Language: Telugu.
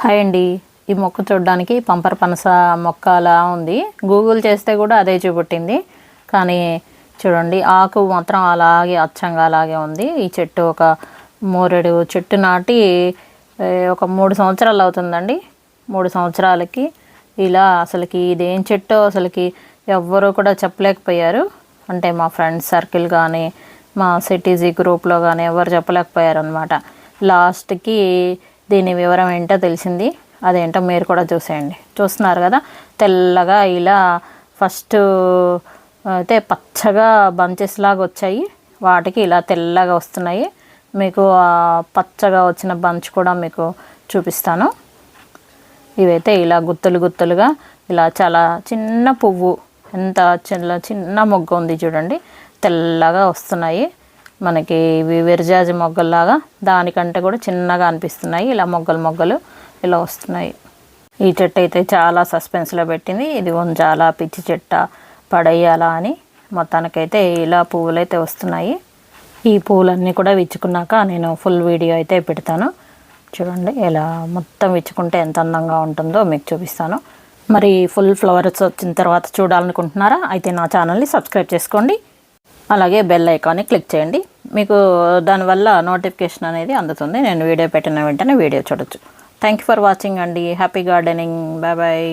హాయ్ అండి. ఈ మొక్క చూడడానికి పంపర పనస మొక్క అలా ఉంది. గూగుల్ చేస్తే కూడా అదే చూపెట్టింది. కానీ చూడండి ఆకు మాత్రం అలాగే అచ్చంగా అలాగే ఉంది. ఈ చెట్టు ఒక మూరెడు చెట్టు నాటి ఒక మూడు సంవత్సరాలు అవుతుందండి. మూడు సంవత్సరాలకి ఇలా అసలుకి ఇదేం చెట్టో అసలుకి ఎవ్వరూ కూడా చెప్పలేకపోయారు. అంటే మా ఫ్రెండ్స్ సర్కిల్ కానీ మా సిటీజీ గ్రూప్లో కానీ ఎవరు చెప్పలేకపోయారు అనమాట లాస్ట్కి దీని వివరం ఏంటో తెలిసింది. అదేంటో మీరు కూడా చూసేయండి. చూస్తున్నారు కదా? తెల్లగా ఇలా ఫస్ట్ అయితే పచ్చగా బంచెస్ లాగా వచ్చాయి. వాటికి ఇలా తెల్లగా వస్తున్నాయి. మీకు పచ్చగా వచ్చిన బంచ్ కూడా మీకు చూపిస్తాను. ఇవైతే ఇలా గుత్తులు గుత్తులుగా ఇలా చాలా చిన్న పువ్వు ఎంత చిన్న చిన్న మొగ్గ ఉంది చూడండి. తెల్లగా వస్తున్నాయి. మనకి ఇవి విరజాజి మొగ్గల్లాగా దానికంటే కూడా చిన్నగా అనిపిస్తున్నాయి. ఇలా మొగ్గలు మొగ్గలు ఇలా వస్తున్నాయి. ఈ చెట్టు అయితే చాలా సస్పెన్స్లో పెట్టింది. ఇది చాలా పిచ్చి చెట్ట పడేయాలా అని మొత్తానికైతే ఇలా పువ్వులు అయితే వస్తున్నాయి. ఈ పువ్వులన్నీ కూడా విచ్చుకున్నాక నేను ఫుల్ వీడియో అయితే పెడతాను. చూడండి ఇలా మొత్తం విచ్చుకుంటే ఎంత అందంగా ఉంటుందో మీకు చూపిస్తాను. మరి ఫుల్ ఫ్లవర్స్ వచ్చిన తర్వాత చూడాలనుకుంటున్నారా? అయితే నా ఛానల్ని సబ్స్క్రైబ్ చేసుకోండి. అలాగే బెల్ ఐకాన్ని క్లిక్ చేయండి. మీకు దానివల్ల నోటిఫికేషన్ అనేది అందుతుంది. నేను వీడియో పెట్టిన వెంటనే వీడియో చూడొచ్చు. థ్యాంక్ యూ ఫర్ వాచింగ్ అండి. Happy gardening bye bye